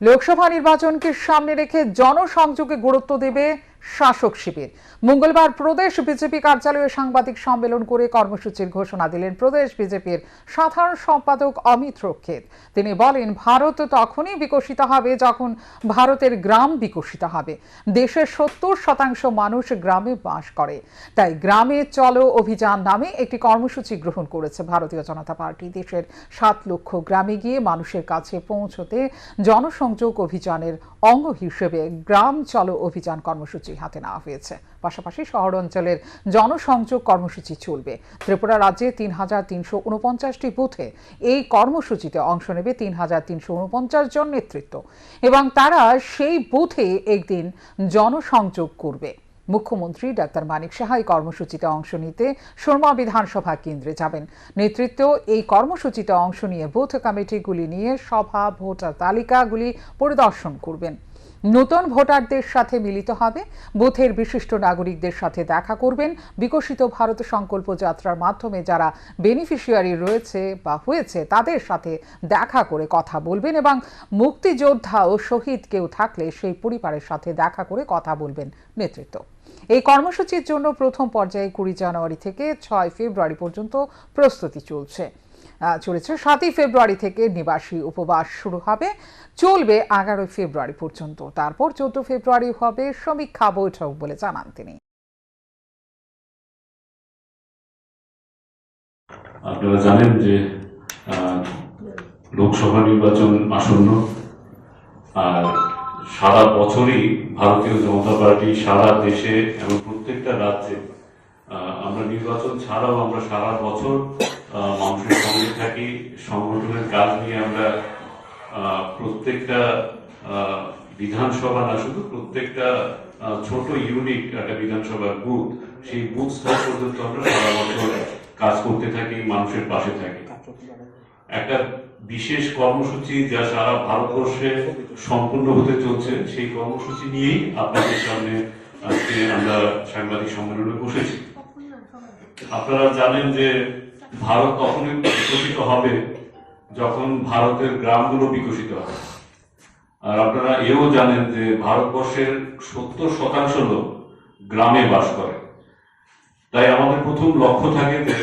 লোকসভা নির্বাচনকে সামনে রেখে জনসংযোগে গুরুত্ব দেবে শাসক শিবির। মঙ্গলবার প্রদেশ বিজেপি কার্যালয়ে সাংবাদিক সম্মেলন করে কর্মসূচির ঘোষণা দিলেন প্রদেশ বিজেপির সাধারণ সম্পাদক অমিত রক্ষিত। তিনি বলেন, ভারত তখনই বিকশিত হবে যখন ভারতের গ্রাম বিকশিত হবে। দেশের সত্তর শতাংশ মানুষ গ্রামে বাস করে। তাই গ্রামে চলো অভিযান নামে একটি কর্মসূচি গ্রহণ করেছে ভারতীয় জনতা পার্টি। দেশের সাত লক্ষ গ্রামে গিয়ে মানুষের কাছে পৌঁছতে জনসংযোগ অভিযানের অঙ্গ হিসেবে গ্রাম চলো অভিযান কর্মসূচি হাতে নেওয়া হয়েছে। পাশাপাশি শহর অঞ্চলের জনসংযোগ কর্মসূচি চলবে। ত্রিপুরা রাজ্যে তিন হাজার তিনশো উনপঞ্চাশটি বুথে এই কর্মসূচিতে অংশ নেবে তিন হাজার তিনশো উনপঞ্চাশ জন নেতৃত্ব এবং তারা সেই বুথে একদিন জনসংযোগ করবে। মুখ্যমন্ত্রী ডাক্তার মানিক সাহা এই কর্মসূচিতে অংশ নিতে সুরমা বিধানসভা কেন্দ্রে যাবেন। নেতৃত্ব এই কর্মসূচিতে অংশ নিয়ে বুথ কমিটিগুলি নিয়ে সভা, ভোটার তালিকাগুলি পরিদর্শন করবেন। নতুন ভোটারদের সাথে মিলিত হবে। বুথের বিশিষ্ট নাগরিকদের সাথে দেখা করবেন বিকশিত ভারত সংকল্প যাত্রার মাধ্যমে যারা বেনিফিশিয়ারি রয়েছে বা হয়েছে তাদের সাথে দেখা করে কথা বলবেন এবং মুক্তিযোদ্ধা ও শহীদ কেউ থাকলে সেই পরিবারের সাথে দেখা করে কথা বলবেন নেতৃত্ব। এই কর্মসূচির জন্য প্রথম পর্যায়ে কুড়ি জানুয়ারি থেকে ছয় ফেব্রুয়ারি পর্যন্ত প্রস্তুতি চলছে। চলেছে। সাতই ফেব্রুয়ারি থেকে নিবাসী উপবাস শুরু হবে। চলবে এগারোই ফেব্রুয়ারি পর্যন্ত। তারপর চোদ্দ ফেব্রুয়ারি হবে সমীক্ষা বৈঠক বলে জানান তিনি। আপনারা জানেন যে লোকসভা নির্বাচন আসন্ন, আর সারা বছরই ভারতীয় জনতা পার্টি সারা দেশে এবং প্রত্যেকটা রাজ্যে আমরা নির্বাচন ছাড়াও আমরা সারা বছর মানুষের সঙ্গে থাকি, সংগঠনের কাজ নিয়ে আমরা প্রত্যেকটা বিধানসভা না, শুধু প্রত্যেকটা ছোট ইউনিট একটা বিধানসভার বুথ, সেই বুথ স্তর পর্যন্ত আমরা সারা বছর কাজ করতে থাকি, মানুষের পাশে থাকি। একটা বিশেষ কর্মসূচি যা সারা ভারতবর্ষে সম্পূর্ণ হতে চলছে, সেই কর্মসূচি নিয়েই আপনাদের সামনে আজকে আমরা সাংবাদিক সম্মেলনে বসেছি। আপনারা জানেন যে ভারত তখনই বিকশিত হবে যখন ভারতের গ্রামগুলো বিকশিত হবে। আর আপনারা এও জানেন যে ভারতবর্ষের সত্তর শতাংশ লোক গ্রামে বাস করে। তাই আমাদের প্রথম লক্ষ্য থাকে যে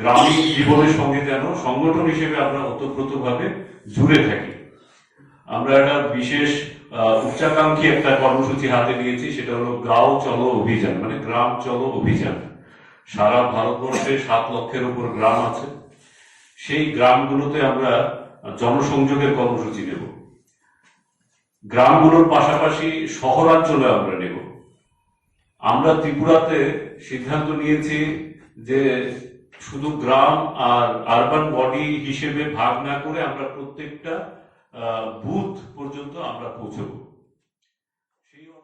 গ্রামীণ জীবনের সঙ্গে যেন সংগঠন হিসেবে আমরা ওতপ্রোতভাবে জুড়ে থাকি। আমরা একটা বিশেষ উচ্চাকাঙ্ক্ষী একটা কর্মসূচি হাতে নিয়েছি, সেটা হলো গাঁও চলো অভিযান মানে গ্রাম চলো অভিযান। সারা ভারতবর্ষে সাত লক্ষের উপর গ্রাম আছে। সেই গ্রামগুলোতে আমরা জনসংযোগের কর্মসূচি নেব। গ্রামগুলোর পাশাপাশি শহরাঞ্চলে আমরা নেব। আমরা ত্রিপুরাতে সিদ্ধান্ত নিয়েছি যে শুধু গ্রাম আর আরবান বডি হিসেবে ভাগ না করে আমরা প্রত্যেকটা বুথ পর্যন্ত আমরা পৌঁছবো।